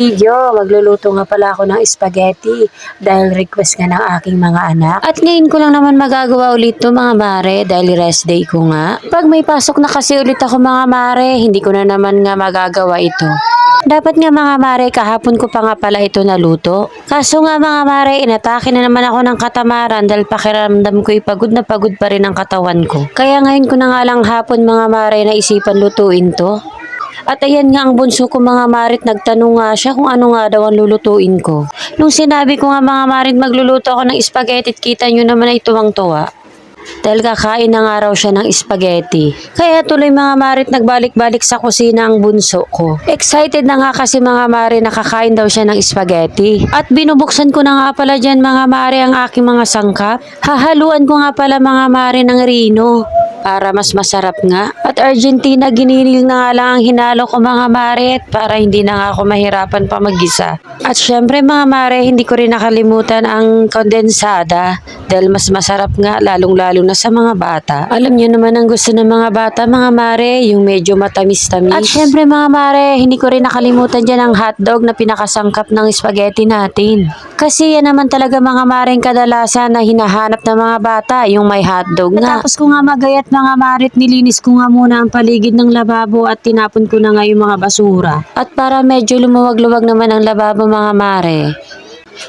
video, magluluto nga pala ako ng spaghetti dahil request nga ng aking mga anak. At ngayon ko lang naman magagawa ulit to mga mare dahil rest day ko nga. Pag may pasok na kasi ulit ako mga mare, hindi ko na naman nga magagawa ito. Dapat nga mga mare, kahapon ko pa nga pala ito naluto. Kaso nga mga mare, inatake na naman ako ng katamaran dahil pakiramdam ko pagod na pagod pa rin ang katawan ko. Kaya ngayon ko na nga lang hapon mga mare naisipan lutuin to. At ayan nga ang bunso ko mga marit, nagtanong nga siya kung ano nga daw ang lulutuin ko. Nung sinabi ko nga mga marit magluluto ako ng spaghetti, kita nyo naman ay tuwang-tuwa. Dahil kakain na nga raw siya ng spaghetti. Kaya tuloy mga marit nagbalik-balik sa kusina ang bunso ko. Excited na nga kasi mga mare nakakain daw siya ng spaghetti. At binubuksan ko na nga pala dyan mga mare ang aking mga sangkap. Hahaluan ko nga pala mga mare ng rino para mas masarap nga. At Argentina, ginilil na nga lang ang hinalo ko mga mare para hindi na nga ako mahirapan pa magisa. At syempre mga mare, hindi ko rin nakalimutan ang kondensada dahil mas masarap nga lalong-lalo na sa mga bata. Alam niyo naman ang gusto ng mga bata mga mare, yung medyo matamis-tamis. At syempre mga mare, hindi ko rin nakalimutan dyan ang hotdog na pinakasangkap ng spaghetti natin. Kasi yan naman talaga mga maring kadalasan na hinahanap ng mga bata, yung may hotdog nga. Tapos ko nga magayat mga marit, nilinis ko nga muna ang paligid ng lababo at tinapon ko na nga yung mga basura. At para medyo lumuwag-luwag naman ang lababo mga mare.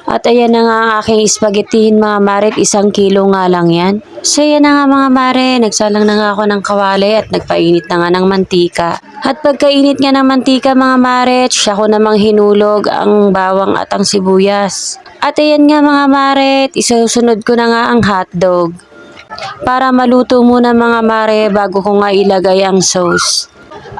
At ayan na nga ang aking spaghettihin mga marit, isang kilo nga lang yan. So yan na nga mga mare, nagsalang na nga ako ng kawali at nagpainit na nga ng mantika. At pagkainit nga ng mantika mga maret, siya ko namang hinulog ang bawang at ang sibuyas. At ayan nga mga maret, isusunod ko na nga ang hotdog. Para maluto muna mga mare bago ko nga ilagay ang sauce.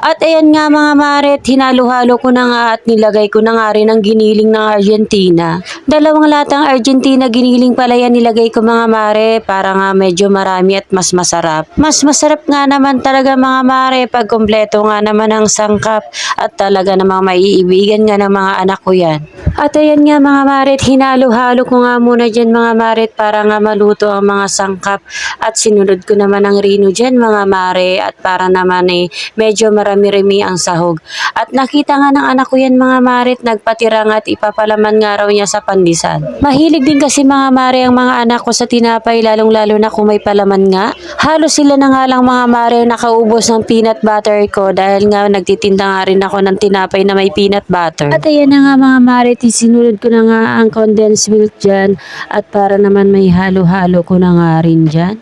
At ayan nga mga maret, hinalo-halo ko na nga at nilagay ko na nga rin ang giniling ng Argentina. Dalawang latang Argentina giniling pala yan nilagay ko mga mare para nga medyo marami at mas masarap. Mas masarap nga naman talaga mga mare pag kompleto nga naman ang sangkap at talaga namang maiibigan nga ng mga anak ko yan. At ayan nga mga maret, hinalo-halo ko nga muna dyan mga maret para nga maluto ang mga sangkap at sinunod ko naman ang rino dyan mga mare at para naman eh medyo marami-rami ang sahog. At nakita nga ng anak ko yan mga maret, nagpatira nga at ipapalaman nga raw niya sa pandisan. Mahilig din kasi mga mare ang mga anak ko sa tinapay lalong-lalo na kung may palaman nga. Halos sila na nga lang mga mare nakaubos ng peanut butter ko dahil nga nagtitinda nga rin ako ng tinapay na may peanut butter. At ayan na nga mga mare, sinunod ko na nga ang condensed milk dyan at para naman may halo-halo ko na nga rin dyan.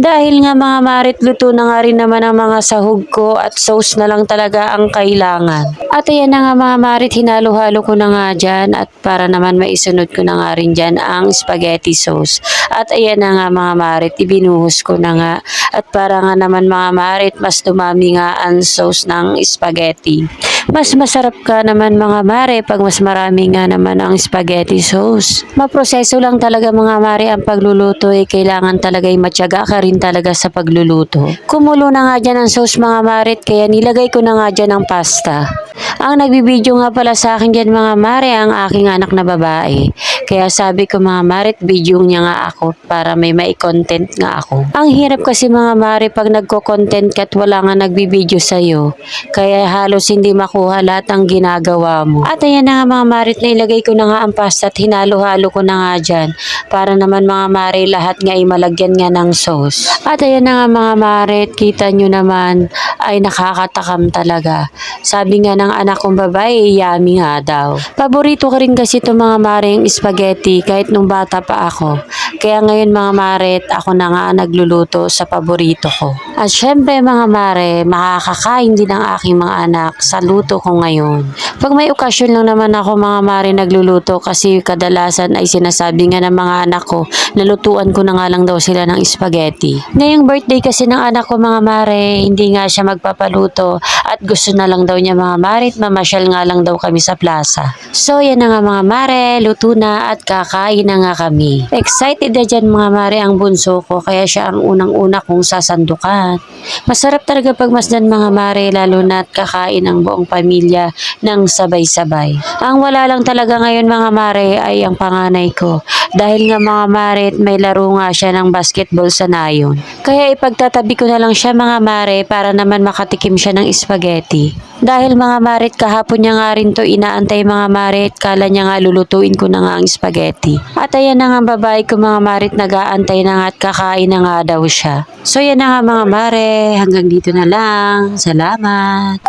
Dahil nga mga marit, luto na nga rin naman ang mga sahog ko at sauce na lang talaga ang kailangan. At ayan na nga mga marit, hinalo-halo ko na nga dyan at para naman maisunod ko na nga rin dyan ang spaghetti sauce. At ayan na nga mga marit, ibinuhos ko na nga. At para nga naman mga marit, mas dumami nga ang sauce ng spaghetti. Mas masarap ka naman mga mare pag mas marami nga naman ang spaghetti sauce. Maproseso lang talaga mga mare ang pagluluto eh kailangan talaga matyaga ka rin talaga sa pagluluto. Kumulo na nga dyan ang sauce mga marit kaya nilagay ko na nga dyan ang pasta. Ang nagbibideo nga pala sa akin dyan mga mare ang aking anak na babae. Kaya sabi ko mga marit, video niya nga ako para may mai-content nga ako. Ang hirap kasi mga mare pag nagko-content ka at wala nga nagbibideo sa'yo. Kaya halos hindi makuha lahat ang ginagawa mo. At ayan na nga mga marit, nailagay ko na nga ang pasta at hinalo-halo ko na nga dyan. Para naman mga mare, lahat nga ay malagyan nga ng sauce. At ayan na nga mga marit, kita nyo naman ay nakakatakam talaga. Sabi nga ng anak kong babae, yummy nga daw. Paborito ko rin kasi itong mga mareng spaghetti kahit nung bata pa ako. Kaya ngayon mga maret, ako na nga nagluluto sa paborito ko. At syempre mga mare, makakakain din ang aking mga anak sa luto ko ngayon. Pag may okasyon lang naman ako mga mare nagluluto kasi kadalasan ay sinasabi nga ng mga anak ko, nalutuan ko na nga lang daw sila ng spaghetti. Ngayong birthday kasi ng anak ko mga mare, hindi nga siya magpapaluto at gusto na lang daw niya mga mare at mamasyal nga lang daw kami sa plaza. So yan na nga mga mare, luto na at kakain na nga kami. Excited na dyan mga mare ang bunso ko kaya siya ang unang-una kong sasandukan. Masarap talaga pagmasdan mga mare lalo na at kakain ang buong pamilya ng sabay-sabay. Ang wala lang talaga ngayon mga mare ay ang panganay ko Dahil nga mga mare, may laro nga siya ng basketball sa nayon. Kaya ipagtatabi ko na lang siya mga mare para naman makatikim siya ng spaghetti. Dahil mga marit kahapon niya nga rin to inaantay mga marit kala niya nga lulutuin ko na nga ang spaghetti. At ayan na nga babae ko mga marit nag-aantay na nga at kakain na nga daw siya. So yan na nga mga mare hanggang dito na lang. Salamat.